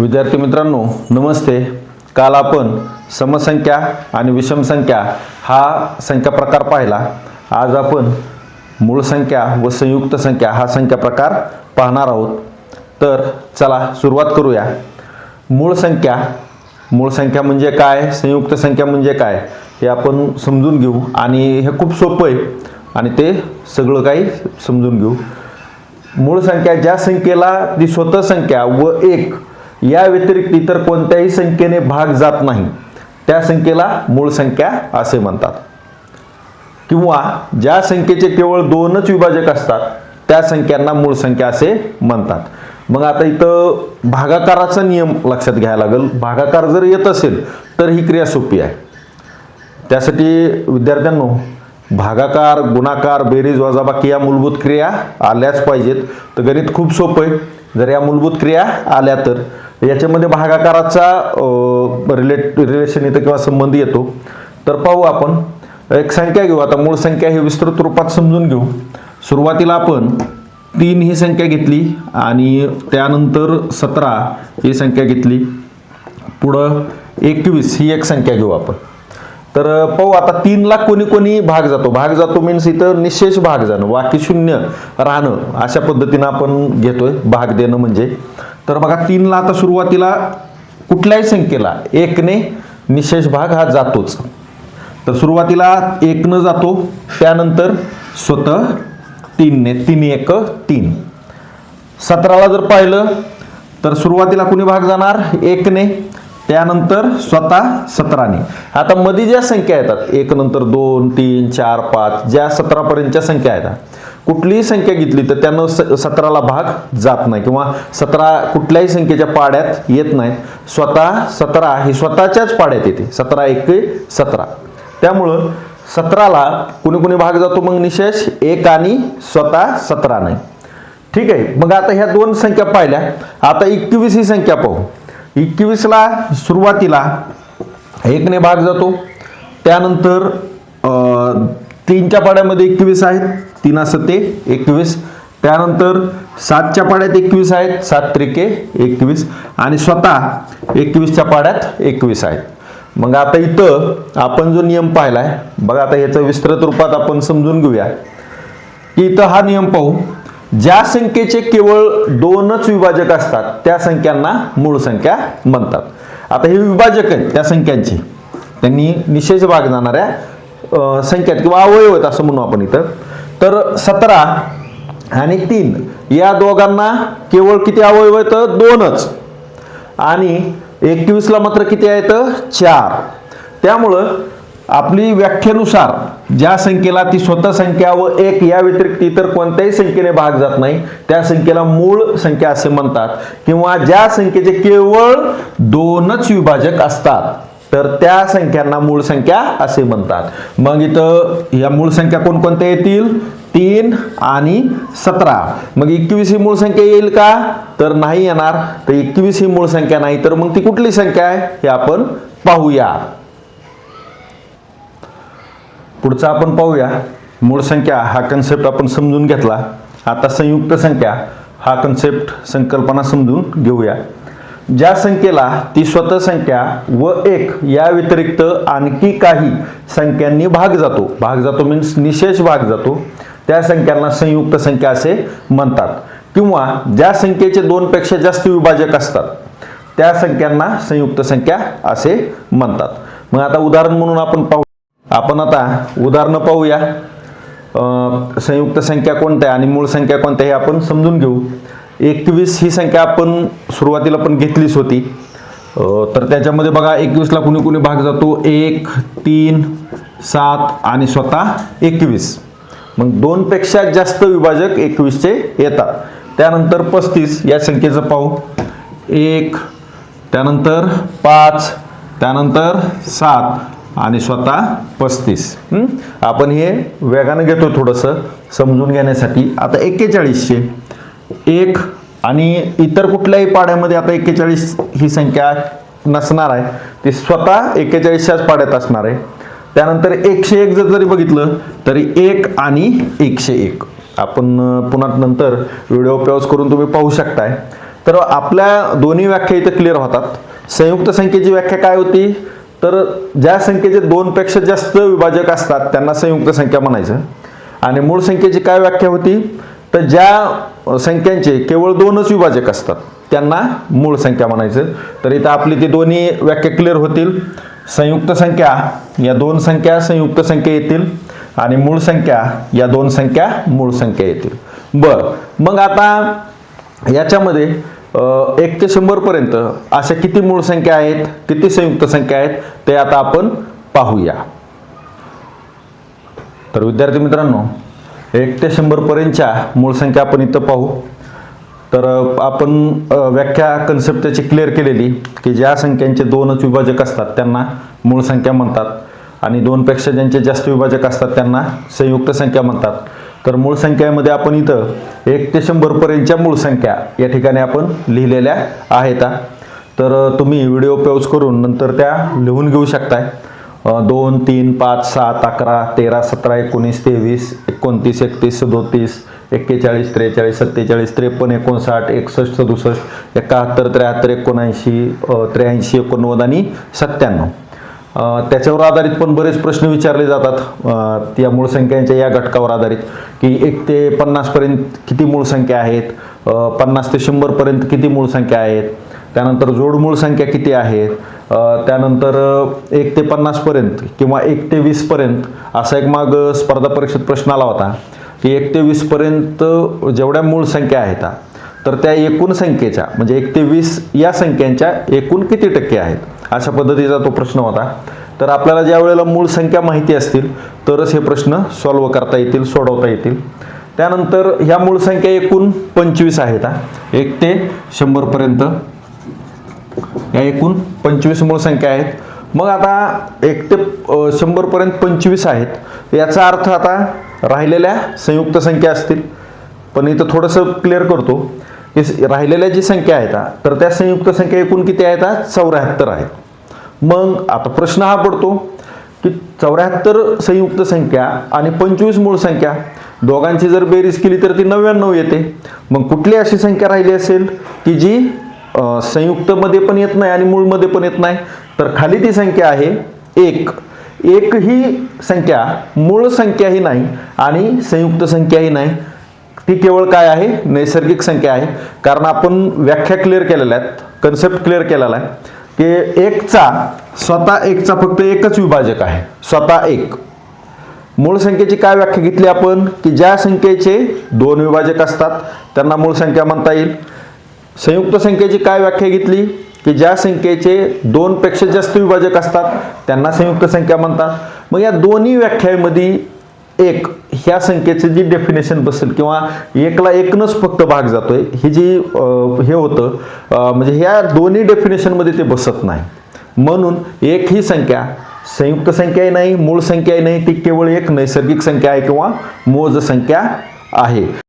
विद्यार्थी मित्रांनो नमस्ते. काल आपण समसंख्या आणि विषम संख्या हा संख्या प्रकार पाहिला. आज आपण मूळ संख्या व संयुक्त संख्या हा संख्या प्रकार पाहणार आहोत. तर चला सुरुवात करूया. मूळ संख्या. मूळ संख्या म्हणजे काय? संयुक्त संख्या म्हणजे काय? हे आपण समजून घेऊ. आणि हे खूप सोपं आहे. आणि ते सगळं काही समजून घेऊ. मूळ संख्या ज्या संख्येला ती स्वतः संख्या व एक या व्यतिरिक्त इतर कोणत्याही संख्येने भाग जात नाही. त्या संख्येला मूळ संख्या असे म्हणतात. किंवा ज्या संख्येचे केवळ दोनच विभाजक असतात त्या संख्यांना मूळ संख्या असे म्हणतात. मग आता इथं भागाकाराचा नियम लक्षात घ्यायला लागेल. भागाकार जर येत असेल तर ही क्रिया सोपी आहे. त्यासाठी विद्यार्थ्यांनो भागाकार गुणाकार बेरीज वजाबाकी या मूलभूत क्रिया आल्याच पाहिजेत. तर गणित खूप सोपं आहे. जर या मूलभूत क्रिया आल्या तर याच्यामध्ये भागाकाराचा रिलेट रिलेशन येतं किंवा संबंध येतो. तर पाहू आपण. एक संख्या घेऊ. आता मूळ संख्या ही विस्तृत रूपात समजून घेऊ. सुरुवातीला आपण तीन ही संख्या घेतली आणि त्यानंतर सतरा ही संख्या घेतली. पुढं एकवीस ही एक संख्या घेऊ आपण. तर पाहू आता तीनला कोणी कोणी भाग जातो. भाग जातो मीन्स इथं निशेष भाग जाणं बाकी शून्य राहणं अशा पद्धतीनं आपण घेतोय. भाग देणं म्हणजे. तर बघा तीनला आता सुरुवातीला कुठल्याही संख्येला एकने निशेष भाग हा जातोच. तर सुरुवातीला एकनं जातो त्यानंतर स्वतः तीनने तीन एक तीन. सतराला जर पाहिलं तर सुरुवातीला कुणी भाग जाणार? एकने. त्यानंतर स्वतः सतराने. आता मध्ये ज्या संख्या येतात एक नंतर दोन तीन चार पाच ज्या सतरापर्यंतच्या संख्या येतात कुठलीही संख्या घेतली तर त्यानं स सतराला भाग जात नाही किंवा सतरा कुठल्याही संख्येच्या पाड्यात येत नाही. स्वतः सतरा ही स्वतःच्याच पाड्यात येते. सतरा एक सतरा. त्यामुळं सतराला कुणी कुणी भाग जातो मग निशेष? एक आणि स्वतः सतरा नाही. ठीक आहे. मग आता ह्या दोन संख्या पाहिल्या. आता एकवीस ही संख्या पाहू. एकवीसला सुरुवातीला एकने भाग जातो. त्यानंतर तीनच्या पाड्यामध्ये एकवीस आहेत. तीन असं ते एकवीस. त्यानंतर सातच्या पाड्यात एकवीस आहेत सात त्रिके एकवीस. आणि स्वतः एकवीसच्या पाड्यात एकवीस आहेत. मग आता इथं आपण जो नियम पाहिलाय बघा आता याचं विस्तृत रूपात आपण समजून घेऊया. की इथं हा नियम पाहू. ज्या संख्येचे केवळ दोनच विभाजक असतात त्या संख्यांना मूळ संख्या म्हणतात. आता हे विभाजक आहेत त्या संख्यांचे. त्यांनी निशेष भाग जाणाऱ्या संख्यात किंवा अवयव आहेत असं म्हणू आपण इथं. तर सतरा आणि तीन या दोघांना केवळ किती अवयव येतं दोनच. आणि एकवीसला मात्र किती आहेत? चार. त्यामुळं आपली व्याख्येनुसार ज्या संख्येला ती स्वतः संख्या व एक या व्यतिरिक्त इतर कोणत्याही संख्येने भाग जात नाही त्या संख्येला मूळ संख्या असे म्हणतात किंवा ज्या संख्येचे केवळ दोनच विभाजक असतात. तर त्या संख्यांना मूळ संख्या असे म्हणतात. मग इथं या मूळ संख्या कोणकोणत्या येतील? तीन आणि सतरा. मग एकवीस ही मूळ संख्या येईल का? तर नाही येणार. तर एकवीस ही मूळ संख्या नाही तर मग ती कुठली संख्या आहे? हे आपण पाहूया. पुढचा आपण पाहूया. मूळ संख्या हा कन्सेप्ट आपण समजून घेतला. आता संयुक्त संख्या हा कन्सेप्ट संकल्पना समजून घेऊया. ज्या संख्येला ती स्वतः संख्या व एक या व्यतिरिक्त आणखी काही संख्यांनी भाग जातो. भाग जातो मीन्स निशेष भाग जातो. त्या संख्यांना संयुक्त संख्या असे म्हणतात. किंवा ज्या संख्येचे दोनपेक्षा जास्त विभाजक असतात त्या संख्यांना संयुक्त संख्या असे म्हणतात. मग आता उदाहरण म्हणून आपण पाहू. आपण आता उदाहरणं पाहूया. संयुक्त संख्या कोणत्या आणि मूळ संख्या कोणत्या हे आपण समजून घेऊ. एकवीस ही संख्या आपण सुरुवातीला पण घेतलीच होती. तर त्याच्यामध्ये बघा एकवीसला कुणी कुणी भाग जातो? एक तीन सात आणि स्वतः एकवीस. मग दोनपेक्षा जास्त विभाजक एकवीसचे येतात. त्यानंतर पस्तीस या संख्येचं पाहू. एक त्यानंतर पाच त्यानंतर सात आणि स्वतः पस्तीस. आपण हे वेगानं घेतो थोडंसं समजून घेण्यासाठी. आता एक्केचाळीसशे. एक आणि इतर कुठल्याही पाड्यामध्ये आता एक्केचाळीस ही संख्या नसणार आहे. ती स्वतः एक्केचाळीसच्याच पाड्यात असणार आहे. त्यानंतर एकशे एक जर जरी बघितलं तरी एक आणि एकशे एक. आपण पुन्हा नंतर व्हिडिओ पॉज करून तुम्ही पाहू शकताय. तर आपल्या दोन्ही व्याख्या इथं क्लिअर होतात. संयुक्त संख्येची व्याख्या काय होती? तर ज्या संख्येचे दोनपेक्षा जास्त विभाजक असतात त्यांना संयुक्त संख्या म्हणायचं. आणि मूळ संख्येची काय व्याख्या होती? तर ज्या संख्यांचे केवळ दोनच विभाजक असतात त्यांना मूळ संख्या म्हणायचं. तर इथं आपली ती दोन्ही व्याख्या क्लिअर होतील. संयुक्त संख्या या दोन संख्या संयुक्त संख्या येतील आणि मूळ संख्या या दोन संख्या मूळ संख्या येतील. बर मग आता याच्यामध्ये एक ते शंभर पर्यंत अशा किती मूळ संख्या आहेत किती संयुक्त संख्या आहेत ते आता आपण पाहूया. तर विद्यार्थी मित्रांनो एक ते शंभर पर्यंतच्या मूळ संख्या आपण इथं पाहू. तर आपण व्याख्या कन्सेप्ट त्याची क्लिअर केलेली की ज्या संख्यांचे दोनच विभाजक असतात त्यांना मूळ संख्या म्हणतात. आणि दोनपेक्षा ज्यांचे जास्त विभाजक असतात त्यांना संयुक्त संख्या म्हणतात. तर मूळ संख्यामध्ये आपण इथं एक ते शंभर पर्यंतच्या मूळ संख्या या ठिकाणी आपण लिहिलेल्या आहेत तर तुम्ही व्हिडिओ पॉज करून नंतर त्या लिहून घेऊ शकताय. दोन तीन पाच सात अकरा तेरा सतरा एकोणीस तेवीस एकोणतीस एकतीस सदोतीस एक्केचाळीस त्रेचाळीस सत्तेचाळीस त्रेपन्न एकोणसाठ एकसष्ट सदुसष्ट एकाहत्तर त्र्याहत्तर एकोणऐंशी त्र्याऐंशी एकोणनव्वद आणि सत्त्याण्णव. त्याच्यावर आधारित पण बरेच प्रश्न विचारले जातात. या त्या मूळ संख्यांच्या या घटकावर आधारित की एक ते पन्नासपर्यंत किती मूळ संख्या आहेत? पन्नास ते शंभरपर्यंत किती मूळ संख्या आहेत? त्यानंतर जोड मूळ संख्या किती आहेत? त्यानंतर एक ते पन्नासपर्यंत किंवा एक ते वीसपर्यंत असा एक माग स्पर्धा परीक्षेत प्रश्न आला होता की एक ते वीसपर्यंत जेवढ्या मूळ संख्या आहेत तर त्या एकूण संख्येच्या म्हणजे एक ते वीस या संख्यांच्या एकूण किती टक्के आहेत? अशा पद्धतीचा तो प्रश्न होता. तर आपल्याला ज्या वेळेला मूळ संख्या माहिती असतील तरच हे प्रश्न सॉल्व्ह करता येतील सोडवता येतील. त्यानंतर ह्या मूळ संख्या एकूण पंचवीस आहेत एक ते शंभरपर्यंत या एकूण पंचवीस मूळ संख्या आहेत. मग आता एक ते शंभरपर्यंत पंचवीस आहेत. याचा अर्थ आता राहिलेल्या संयुक्त संख्या असतील. पण इथं थोडंसं क्लिअर करतो. की राहिलेल्या जी संख्या आहेत तर त्या संयुक्त संख्या एकूण किती आहेत चौऱ्याहत्तर आहेत. मग आता प्रश्न हा पडतो की चौऱ्याहत्तर संयुक्त संख्या आणि पंचवीस मूळ संख्या दोघांची जर बेरीज केली तर ती नव्याण्णव येते. मग कुठली अशी संख्या राहिली असेल की जी संयुक्तमध्ये पण येत नाही आणि मूळमध्ये पण येत नाही. तर खाली ती संख्या आहे एक. एक ही संख्या मूळ संख्याही नाही आणि संयुक्त संख्याही नाही. ती केवळ काय आहे? नैसर्गिक संख्या आहे. कारण आपण व्याख्या क्लिअर केलेल्या आहेत कन्सेप्ट क्लिअर केलेला आहे की एकचा स्वतः एकचा फक्त एकच विभाजक आहे. स्वतः एक. मूळ संख्येची काय व्याख्या घेतली आपण? की ज्या संख्येचे दोन विभाजक असतात त्यांना मूळ संख्या म्हणता येईल. संयुक्त संख्येची काय व्याख्या घेतली? की ज्या संख्येचे दोनपेक्षा जास्त विभाजक असतात त्यांना संयुक्त संख्या म्हणतात. मग या दोन्ही व्याख्यामध्ये एक ह्या संख्येचं जी डेफिनेशन बसेल किंवा एकला एकनच फक्त भाग जातोय ही जी हे होतं म्हणजे ह्या दोन्ही डेफिनेशनमध्ये ते बसत नाही. म्हणून एक ही संख्या संयुक्त संख्याही नाही मूळ संख्याही नाही ती केवळ एक नैसर्गिक संख्या आहे किंवा मोज संख्या आहे.